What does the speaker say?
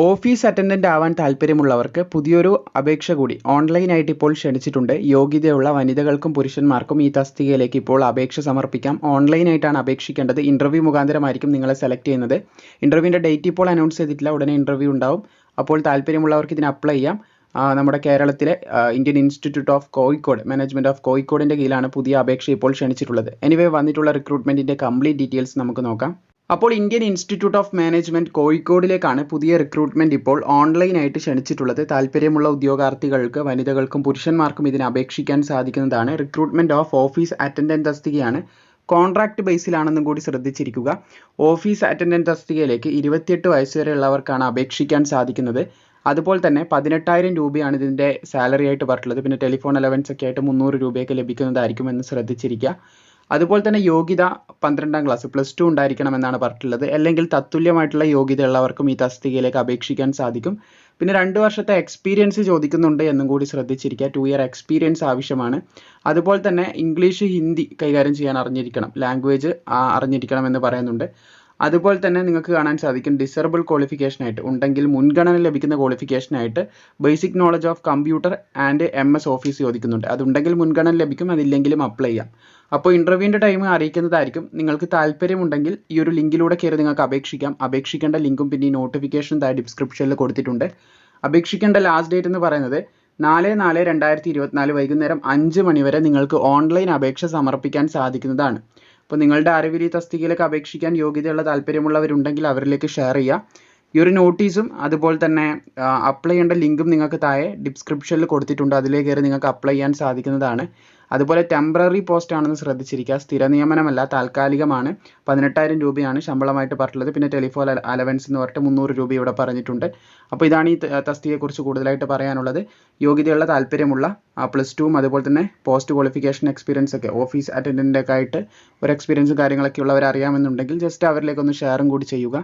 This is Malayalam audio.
ഓഫീസ് അറ്റൻഡന്റ് ആവാൻ താല്പര്യമുള്ളവർക്ക് പുതിയൊരു അപേക്ഷ കൂടി ഓൺലൈനായിട്ട് ഇപ്പോൾ ക്ഷണിച്ചിട്ടുണ്ട്. യോഗ്യതയുള്ള വനിതകൾക്കും പുരുഷന്മാർക്കും ഈ തസ്തികയിലേക്ക് ഇപ്പോൾ അപേക്ഷ സമർപ്പിക്കാം. ഓൺലൈനായിട്ടാണ് അപേക്ഷിക്കേണ്ടത്. ഇന്റർവ്യൂ മുഖാന്തരമായിരിക്കും നിങ്ങളെ സെലക്ട് ചെയ്യുന്നത്. ഇന്റർവ്യൂവിന്റെ ഡേറ്റ് ഇപ്പോൾ അനൗൺസ് ചെയ്തിട്ടില്ല. ഉടനെ ഇന്റർവ്യൂ ഉണ്ടാവും. അപ്പോൾ താല്പര്യമുള്ളവർക്ക് ഇതിന് അപ്ലൈ ചെയ്യാം. നമ്മുടെ കേരളത്തിലെ Indian institute of Kozhikode management of കോഴിക്കോടിന്റെ കീഴിലാണ് പുതിയ അപേക്ഷ ഇപ്പോൾ ക്ഷണിച്ചിട്ടുള്ളത്. എനിവേ വന്നിട്ടുള്ള റിക്രൂട്ട്മെന്റിന്റെ കംപ്ലീറ്റ് ഡീറ്റെയിൽസ് നമുക്ക് നോക്കാം. അപ്പോൾ ഇന്ത്യൻ ഇൻസ്റ്റിറ്റ്യൂട്ട് ഓഫ് മാനേജ്മെന്റ് കോഴിക്കോടിലേക്കാണ് പുതിയ റിക്രൂട്ട്മെന്റ് ഇപ്പോൾ ഓൺലൈനായിട്ട് ക്ഷണിച്ചിട്ടുള്ളത്. താല്പര്യമുള്ള ഉദ്യോഗാർത്ഥികൾക്ക് വനിതകൾക്കും പുരുഷന്മാർക്കും ഇതിനെ അപേക്ഷിക്കാൻ സാധിക്കുന്നതാണ്. റിക്രൂട്ട്മെന്റ് ഓഫ് ഓഫീസ് അറ്റൻഡന്റ് തസ്തികയാണ്. കോൺട്രാക്ട് ബേസിലാണെന്നും കൂടി ശ്രദ്ധിച്ചിരിക്കുക. ഓഫീസ് അറ്റൻഡന്റ് തസ്തികയിലേക്ക് ഇരുപത്തിയെട്ട് വയസ്സ് വരെയുള്ളവർക്കാണ് അപേക്ഷിക്കാൻ സാധിക്കുന്നത്. അതുപോലെ തന്നെ പതിനെട്ടായിരം രൂപയാണ് ഇതിന്റെ സാലറി ആയിട്ട് പറഞ്ഞിട്ടുള്ളത്. പിന്നെ ടെലിഫോൺ അലവൻസ് ഒക്കെ ആയിട്ട് മുന്നൂറ് രൂപയൊക്കെ ലഭിക്കുന്നതായിരിക്കും എന്ന് ശ്രദ്ധിച്ചിരിക്കുക. അതുപോലെ തന്നെ യോഗ്യത പന്ത്രണ്ടാം ക്ലാസ് പ്ലസ് ടു ഉണ്ടായിരിക്കണം എന്നാണ് പറഞ്ഞിട്ടുള്ളത്. അല്ലെങ്കിൽ തത്തുല്യമായിട്ടുള്ള യോഗ്യത ഉള്ളവർക്കും ഈ തസ്തികയിലേക്ക് അപേക്ഷിക്കാൻ സാധിക്കും. പിന്നെ രണ്ട് വർഷത്തെ എക്സ്പീരിയൻസ് ചോദിക്കുന്നുണ്ട് എന്നും കൂടി ശ്രദ്ധിച്ചിരിക്കുക. ടു ഇയർ എക്സ്പീരിയൻസ് ആവശ്യമാണ്. അതുപോലെ തന്നെ ഇംഗ്ലീഷ് ഹിന്ദി കൈകാര്യം ചെയ്യാൻ അറിഞ്ഞിരിക്കണം. ലാംഗ്വേജ് അറിഞ്ഞിരിക്കണം എന്ന് പറയുന്നുണ്ട്. അതുപോലെ തന്നെ നിങ്ങൾക്ക് കാണാൻ സാധിക്കും ഡിസേബിൾ ക്വാളിഫിക്കേഷൻ ആയിട്ട് ഉണ്ടെങ്കിൽ മുൻഗണന ലഭിക്കുന്ന ക്വാളിഫിക്കേഷൻ ആയിട്ട് basic knowledge of computer and M S office ചോദിക്കുന്നുണ്ട്. അതുണ്ടെങ്കിൽ മുൻഗണന ലഭിക്കും അതില്ലെങ്കിലും അപ്ലൈ ചെയ്യാം. അപ്പോൾ ഇന്റർവ്യൂവിന്റെ ടൈം അറിയിക്കുന്നതായിരിക്കും. നിങ്ങൾക്ക് താല്പര്യമുണ്ടെങ്കിൽ ഈ ഒരു ലിങ്കിലൂടെ കയറി നിങ്ങൾക്ക് അപേക്ഷിക്കാം. അപേക്ഷിക്കേണ്ട ലിങ്കും പിന്നെ ഈ നോട്ടിഫിക്കേഷൻ താഴെ ഡിസ്ക്രിപ്ഷനിൽ കൊടുത്തിട്ടുണ്ട്. അപേക്ഷിക്കേണ്ട ലാസ്റ്റ് ഡേറ്റ് എന്ന് പറയുന്നത് നാല് നാല് രണ്ടായിരത്തി ഇരുപത്തിനാല് വൈകുന്നേരം അഞ്ച് മണിവരെ നിങ്ങൾക്ക് ഓൺലൈൻ അപേക്ഷ സമർപ്പിക്കാൻ സാധിക്കുന്നതാണ്. അപ്പോൾ നിങ്ങളുടെ ഈ തസ്തികയിലേക്ക് അപേക്ഷിക്കാൻ യോഗ്യതയുള്ള താല്പര്യമുള്ളവരുണ്ടെങ്കിൽ അവരിലേക്ക് ഷെയർ ചെയ്യുക. ഈ ഒരു നോട്ടീസും അതുപോലെ തന്നെ അപ്ലൈ ചെയ്യേണ്ട ലിങ്കും നിങ്ങൾക്ക് താഴെ ഡിസ്ക്രിപ്ഷനിൽ കൊടുത്തിട്ടുണ്ട്. അതിലേക്ക് കയറി നിങ്ങൾക്ക് അപ്ലൈ ചെയ്യാൻ സാധിക്കുന്നതാണ്. അതുപോലെ ടെമ്പററി പോസ്റ്റ് ആണെന്ന് ശ്രദ്ധിച്ചിരിക്കുക. സ്ഥിര നിയമനമല്ല താൽക്കാലികമാണ്. പതിനെട്ടായിരം രൂപയാണ് ശമ്പളമായിട്ട് പറഞ്ഞിട്ടുള്ളത്. പിന്നെ ടെലിഫോൺ അലവൻസ് എന്ന് പറഞ്ഞിട്ട് മുന്നൂറ് രൂപ ഇവിടെ പറഞ്ഞിട്ടുണ്ട്. അപ്പോൾ ഇതാണ് ഈ തസ്തിയെക്കുറിച്ച് കൂടുതലായിട്ട് പറയാനുള്ളത്. യോഗ്യതയുള്ള താല്പര്യമുള്ള പ്ലസ് ടുവും അതുപോലെ തന്നെ പോസ്റ്റ് ക്വാളിഫിക്കേഷൻ എക്സ്പീരിയൻസ് ഒക്കെ ഓഫീസ് അറ്റൻഡന്റൊക്കെ ആയിട്ട് ഒരു എക്സ്പീരിയൻസും കാര്യങ്ങളൊക്കെ ഉള്ളവർ അറിയാമെന്നുണ്ടെങ്കിൽ ജസ്റ്റ് അവരിലേക്കൊന്ന് ഷെയറും കൂടി ചെയ്യുക.